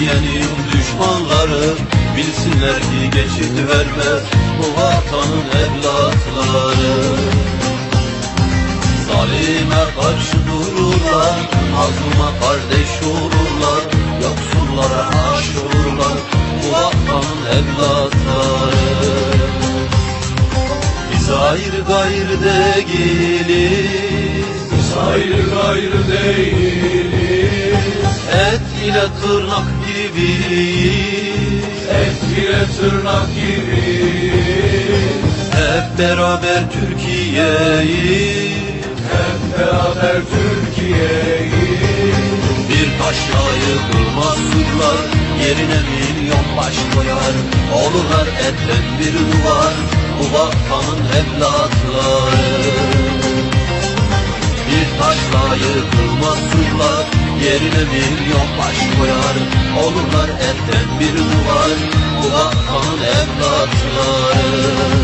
Türkiye'nin düşmanları Bilsinler ki geçit vermez bu vatanın evlatları. Zalime karşı dururlar Mazluma kardeş olurlar Yoksullara aş Bu vatanın evlatları. Biz ayrı gayrı değiliz Biz ayrı gayrı değiliz. Et ile tırnak gibiyiz. Et ile tırnak gibiyiz. Hep beraber Türkiye'yi Hep beraber Türkiye'yi Bir taşla yıkılmaz surlar Yerine milyon baş koyar. Olurlar etten bir duvar Bu vatanın evlatları. Bir taşla yıkılmaz surlar Yerine milyon baş koyar Olurlar etten bir duvar. Bu vatanın evlatları